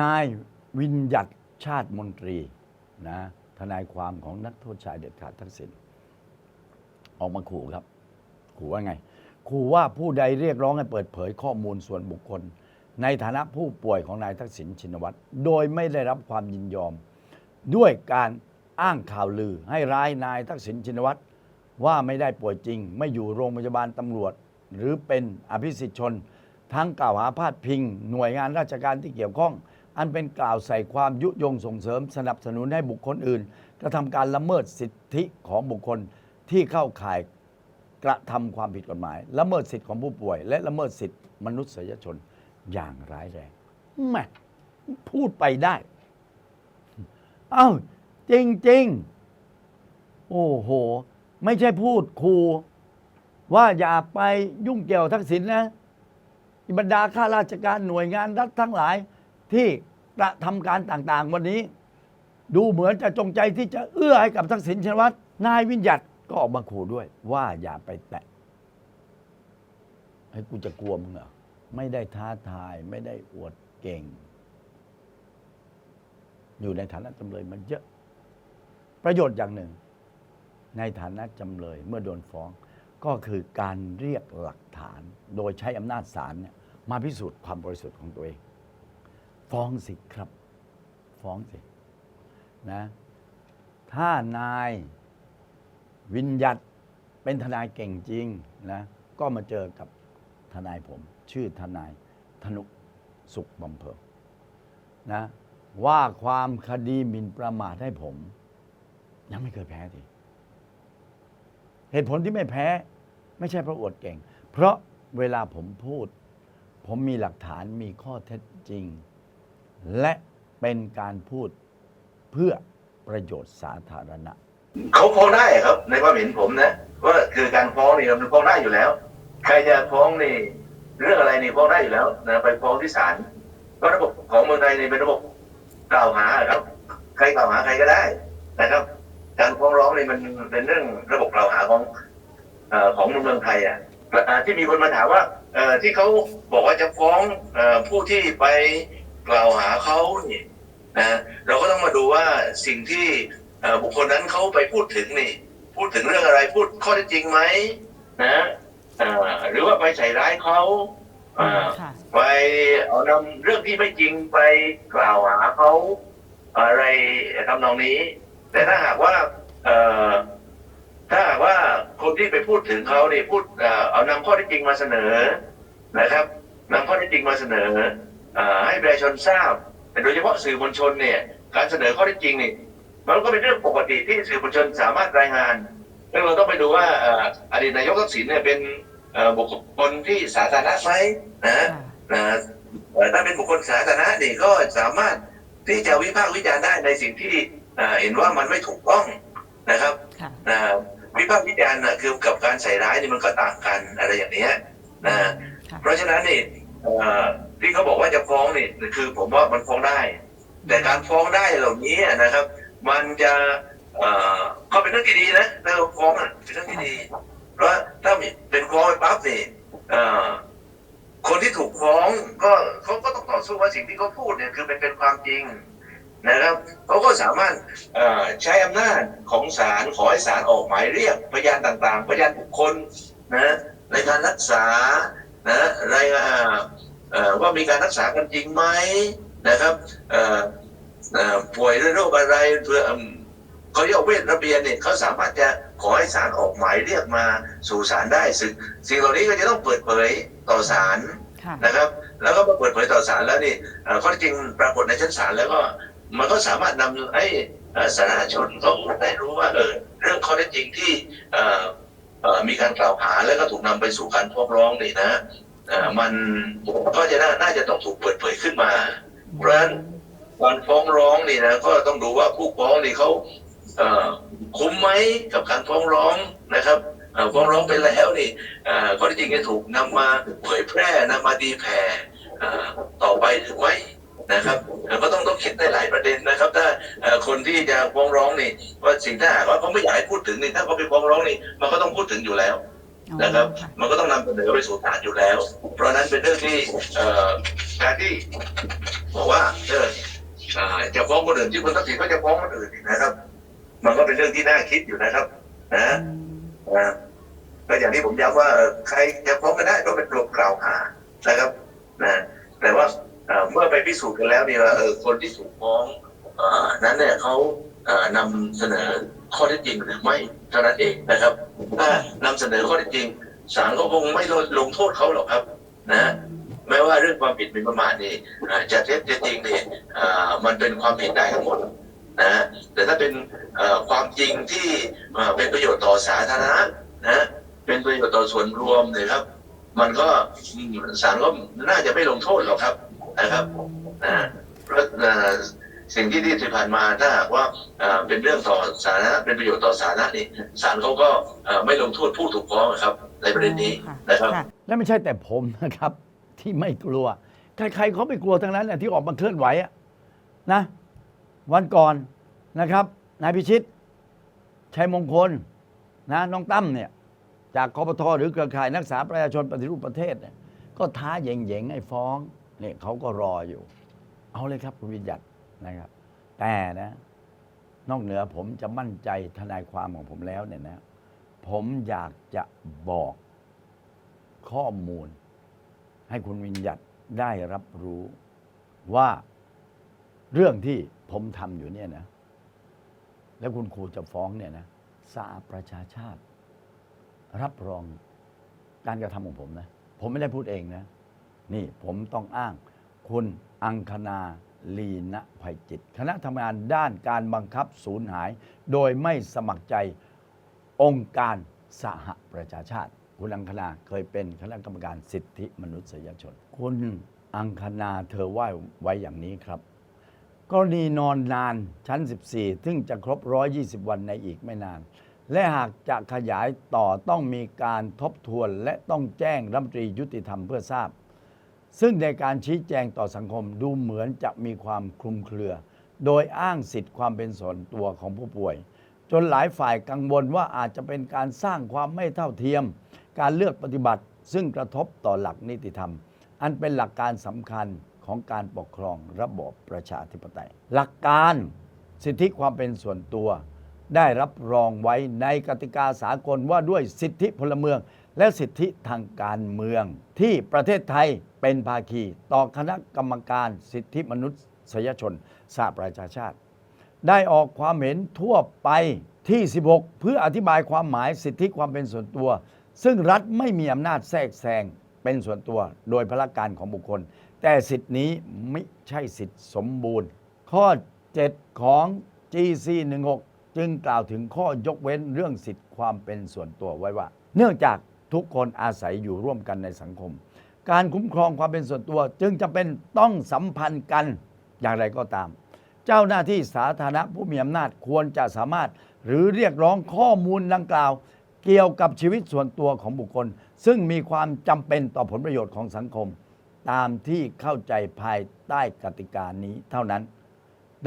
นายวิญญัตชาติมนตรีนะทนายความของนักโทษชายเด็ดขาดทักษิณออกมาขู่ครับ ขู่ว่าไง ขู่ว่าผู้ใดเรียกร้องให้เปิดเผยข้อมูลส่วนบุคคล ในฐานะผู้ป่วยของนายทักษิณชินวัตรโดยไม่ได้รับความยินยอม ด้วยการอ้างข่าวลือให้ร้ายนายทักษิณชินวัตรว่าไม่ได้ป่วยจริง ไม่อยู่โรงพยาบาลตำรวจ หรือเป็นอภิสิทธิชน ทั้งกล่าวหาพาดพิง หน่วยงานราชการที่เกี่ยวข้อง อันเป็นกล่าวใส่ความยุยงส่งเสริมสนับสนุนให้บุคคลอื่น กระทำการละเมิดสิทธิของบุคคลที่เข้าข่ายกระทำความผิดกฎหมาย ละเมิดสิทธิของผู้ป่วย และละเมิดสิทธิมนุษยชนอย่างร้ายแรงแม่พูดไปได้ เอ้า จริง ๆ โอ้โห ไม่ใช่พูดคูว่าอย่าไปยุ่งเกี่ยวทักษิณนะบรรดาข้าราชการหน่วยงานรัฐทั้งหลาย ที่กระทำการต่างๆ วันนี้ ดูเหมือนจะจงใจที่จะเอื้อให้กับทักษิณชินวัตรนายวิญญัตก็ออกมาขู่ด้วย ว่าอย่าไปแตะให้กูจะกลัวมึงเหรอไม่ได้ท้าทายไม่ได้อวดเก่ง อยู่ในฐานะจำเลยมันเยอะ ประโยชน์อย่างหนึ่ง ในฐานะจำเลยเมื่อโดนฟ้อง ก็คือการเรียกหลักฐาน โดยใช้อำนาจศาลมาพิสูจน์ความบริสุทธิ์ของตัวเอง ฟ้องสิครับ ฟ้องสินะถ้านายวิญญัตเป็นทนายเก่งจริงนะก็มาเจอกับทนายผม ชื่อทนายธนุสุขบำเพ็ญนะว่าความคดีหมิ่นประมาทให้ผม ยังไม่เคยแพ้ทีเหตุผลที่ไม่แพ้ ไม่ใช่เพราะอวดเก่ง เพราะเวลาผมพูด ผมมีหลักฐานมีข้อเท็จจริง และเป็นการพูดเพื่อประโยชน์สาธารณะ เขาฟ้องได้ครับ ในความเห็นผมนะว่าคือการฟ้องนี่มันฟ้องได้อยู่แล้ว ใครจะฟ้องนี่เรื่องอะไรนี่ฟ้องได้อยู่แล้วนะไปฟ้องที่ศาลก็ระบบของเมืองไทยนี่เป็นระบบกล่าวหาครับ ใครกล่าวหาใครก็ได้นะครับ การฟ้องร้องนี่มันเป็นเรื่องระบบกล่าวหาของอของเมืองไทยอะที่มีคนมาถามว่าที่เขาบอกว่าจะฟ้องอผู้ที่ไป กล่าวหาเขานี่นะเราก็ต้องมาดูว่าสิ่งที่เอ่อบุคคลนั้นเขาไปพูดถึงนี่ พูดถึงเรื่องอะไรพูดข้อเท็จจริงไหมนะเอ่อหรือว่าไปใส่ร้ายเขาเอ่อค่ะไปเอานำเรื่องที่ไม่จริงไปกล่าวหาเขาอะไรทำนองนี้ แต่ถ้าหากว่าเอ่อถ้าหากว่าคนที่ไปพูดถึงเขาเนี่ยพูดเอ่อเอานำข้อเท็จจริงมาเสนอนะครับนำข้อเท็จจริงมาเสนอเอ่อ ให้ประชาชนทราบ แต่โดยเฉพาะสื่อมวลชนเนี่ย การเสนอข้อเท็จจริงนี่มันก็เป็นเรื่องปกติที่สื่อมวลชนสามารถรายงาน แล้วเราต้องไปดูว่าเอ่ออดีตนายกทักษิณเนี่ยเป็นเอ่อบุคคลที่สาธารณะไหมนะค่ะนะเอ่อถ้าเป็นบุคคลสาธารณะนี่ก็สามารถที่จะวิพากษ์วิจารณ์ได้ในสิ่งที่เอ่อเห็นว่ามันไม่ถูกต้องนะครับค่ะนะวิพากษ์วิจารณ์นะคือกับการใส่ร้ายนี่มันก็ต่างกันอะไรอย่างเนี้ยนะค่ะเพราะฉะนั้นนี่เอ่อ ที่เขาบอกว่าจะฟ้องนี่คือผมว่ามันฟ้องได้ แต่การฟ้องได้เหล่านี้นะครับ มันจะเอ่อก็เป็นเรื่องที่ดีนะถ้าเราฟ้องอะเป็นเรื่องที่ดี เพราะถ้ามีเป็นฟ้องไปปั๊บนี่เอ่อคนที่ถูกฟ้องก็เขาก็ต้องต่อสู้ว่าสิ่งที่เขาพูดเนี่ยคือเป็นเป็นความจริงนะครับเขาก็สามารถเอ่อใช้อำนาจของศาลขอให้ศาลออกหมายเรียกพยานต่างๆ พยานบุคคลนะในการรักษานะรายงานเอ่อ ว่ามีการรักษากันจริงไหมนะครับเอ่อเอ่อป่วยด้วยโรคอะไรเพื่ออืมเขาเรียกว่าเวทระเบียนเนี่ยเขาสามารถจะขอให้ศาลออกหมายเรียกมาสู่ศาลได้ซึ่งสิ่งเหล่านี้ก็จะต้องเปิดเผยต่อศาลค่ะนะครับ แล้วก็มาเปิดเผยต่อศาลแล้วนี่เอ่อข้อเท็จจริงปรากฏในชั้นศาลแล้วก็มันก็สามารถนำให้เอ่อสาธารณชนเขาได้รู้ว่าเออเรื่องข้อเท็จจริงที่เอ่อเอ่อมีการกล่าวหาแล้วก็ถูกนำไปสู่การฟ้องร้องนี่นะเอ่อ มันก็จะน่าน่าจะต้องถูกเปิดเผยขึ้นมา เพราะฉะนั้นการฟ้องร้องนี่นะก็ต้องดูว่าผู้ฟ้องนี่เขาเอ่อคุ้มไหมกับการฟ้องร้องนะครับเอ่อฟ้องร้องไปแล้วนี่เอ่อข้อเท็จจริงจะถูกนำมาเผยแพร่นำมาดีแผ่เอ่อต่อไปหรือไม่นะครับเอ่อก็ต้องต้องคิดในหลายประเด็นนะครับ ถ้าเอ่อคนที่จะฟ้องร้องนี่ว่าสิ่งที่หากว่าเขาไม่อยากให้พูดถึงนี่ถ้าเขาไปฟ้องร้องนี่มันก็ต้องพูดถึงอยู่แล้ว นะครับค่ะมันก็ต้องนำเสนอไปสู่ศาลอยู่แล้ว เพราะฉะนั้นเป็นเรื่องที่เอ่อการที่บอกว่าเอออ่าจะฟ้องคนอื่นที่คุณทักษิณก็จะฟ้องคนอื่นอีกนะครับ มันก็เป็นเรื่องที่น่าคิดอยู่นะครับ นะนะก็อย่างที่ผมย้ำว่าเอ่อใครจะฟ้องก็ได้ก็เป็นตัวกล่าวหานะครับ นะ แต่ว่าเอ่อเมื่อไปพิสูจน์กันแล้วเนี่ยว่าเออคนที่ถูกฟ้องเอ่อนั้นเนี่ยเขาเอ่อนำเสนอ ข้อเท็จจริงหรือไม่เท่านั้นเองนะครับ ถ้านำเสนอข้อเท็จจริงศาลก็คงไม่ลงโทษเขาหรอกครับ นะแม้ว่าเรื่องความผิดหมิ่นประมาทนี่จะเท็จจะจริงนี่มันเป็นความผิดได้ทั้งหมดนะฮะแต่ถ้าเป็นความจริงที่เป็นประโยชน์ต่อสาธารณะนะเป็นประโยชน์ต่อส่วนรวมเนี่ยครับ มันก็ศาลก็น่าจะไม่ลงโทษหรอกครับนะครับนะเพราะ สิ่งที่ที่ผ่านมาถ้าหากว่าเอ่อเป็นเรื่องต่อสาธารณะเป็นประโยชน์ต่อสาธารณะนี่ศาลเขาก็เอ่อไม่ลงโทษผู้ถูกฟ้องนะครับ ในประเด็นนี้นะครับค่ะและไม่ใช่แต่ผมนะครับ ที่ไม่กลัว ใครๆเขาไม่กลัวทั้งนั้นแหละที่ออกมาเคลื่อนไหวอะนะ วันก่อนนะครับนายพิชิตชัยมงคลนะน้องตั้มเนี่ยจากคอปทหรือเครือข่ายนักศึกษาประชาชนปฏิรูปประเทศเนี่ยก็ท้าเหย่งๆให้ฟ้องเนี่ยเขาก็รออยู่ เอาเลยครับคุณวิญญัติ นะครับ แต่นะ นอกเหนือผมจะมั่นใจทนายความของผมแล้วเนี่ยนะ ผมอยากจะบอกข้อมูล ให้คุณวิญญัติได้รับรู้ว่าเรื่องที่ผมทำอยู่เนี่ยนะ แล้วคุณครูจะฟ้องเนี่ยนะสาประชาชาติ รับรองการกระทำของผมนะ ผมไม่ได้พูดเองนะ นี่ผมต้องอ้าง คุณอังคณา ลีนะภัยจิต คณะทำงานด้านการบังคับสูญหาย โดยไม่สมัครใจองค์การสหประชาชาติ คุณอังคณาเคยเป็นคณะกรรมการสิทธิมนุษยชน คุณอังคณาเธอว่าไว้อย่างนี้ครับกรณีนอนนานชั้น 14 ซึ่งจะครบ 120 วันในอีกไม่นาน และหากจะขยายต่อต้องมีการทบทวนและต้องแจ้งรัฐมนตรียุติธรรมเพื่อทราบ ซึ่งในการชี้แจงต่อสังคมดูเหมือนจะมีความคลุมเครือ โดยอ้างสิทธิความเป็นส่วนตัวของผู้ป่วย จนหลายฝ่ายกังวลว่าอาจจะเป็นการสร้างความไม่เท่าเทียม การเลือกปฏิบัติ ซึ่งกระทบต่อหลักนิติธรรม อันเป็นหลักการสำคัญของการปกครองระบอบประชาธิปไตย หลักการสิทธิความเป็นส่วนตัว ได้รับรองไว้ในกติกาสากลว่าด้วยสิทธิพลเมือง และสิทธิทางการเมือง ที่ประเทศไทยเป็นภาคี ต่อคณะกรรมการสิทธิมนุษยชนสหประชาชาติ ได้ออกความเห็นทั่วไปที่ 16 เพื่ออธิบายความหมายสิทธิความเป็นส่วนตัว ซึ่งรัฐไม่มีอำนาจแทรกแซงเป็นส่วนตัวโดยพละการของบุคคล แต่สิทธินี้ไม่ใช่สิทธิสมบูรณ์ ข้อ 7 ของ GC 16จึงกล่าวถึงข้อยกเว้นเรื่องสิทธิความเป็นส่วนตัวไว้ว่า เนื่องจาก ทุกคนอาศัยอยู่ร่วมกันในสังคม การคุ้มครองความเป็นส่วนตัว จึงจะเป็นต้องสัมพันธ์กันอย่างไรก็ตาม เจ้าหน้าที่สาธารณะผู้มีอำนาจควรจะสามารถ หรือเรียกร้องข้อมูลดังกล่าว เกี่ยวกับชีวิตส่วนตัวของบุคคล ซึ่งมีความจำเป็นต่อผลประโยชน์ของสังคม ตามที่เข้าใจภายใต้กติกานี้เท่านั้น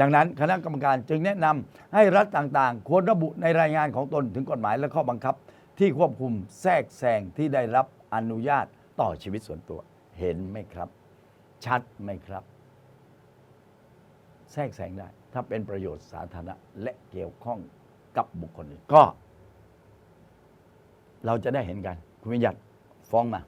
ดังนั้นคณะกรรมการจึงแนะนำให้รัฐต่างๆ ควรระบุในรายงานของตนถึงกฎหมายและข้อบังคับ ที่ควบคุมแทรกแซงที่ได้รับอนุญาตต่อชีวิตส่วนตัว เห็นไหมครับ ชัดไหมครับ แทรกแซงได้ ถ้าเป็นประโยชน์สาธารณะและเกี่ยวข้องกับบุคคลอื่นก็ เราจะได้เห็นกัน คุณวิญญัติฟ้องมา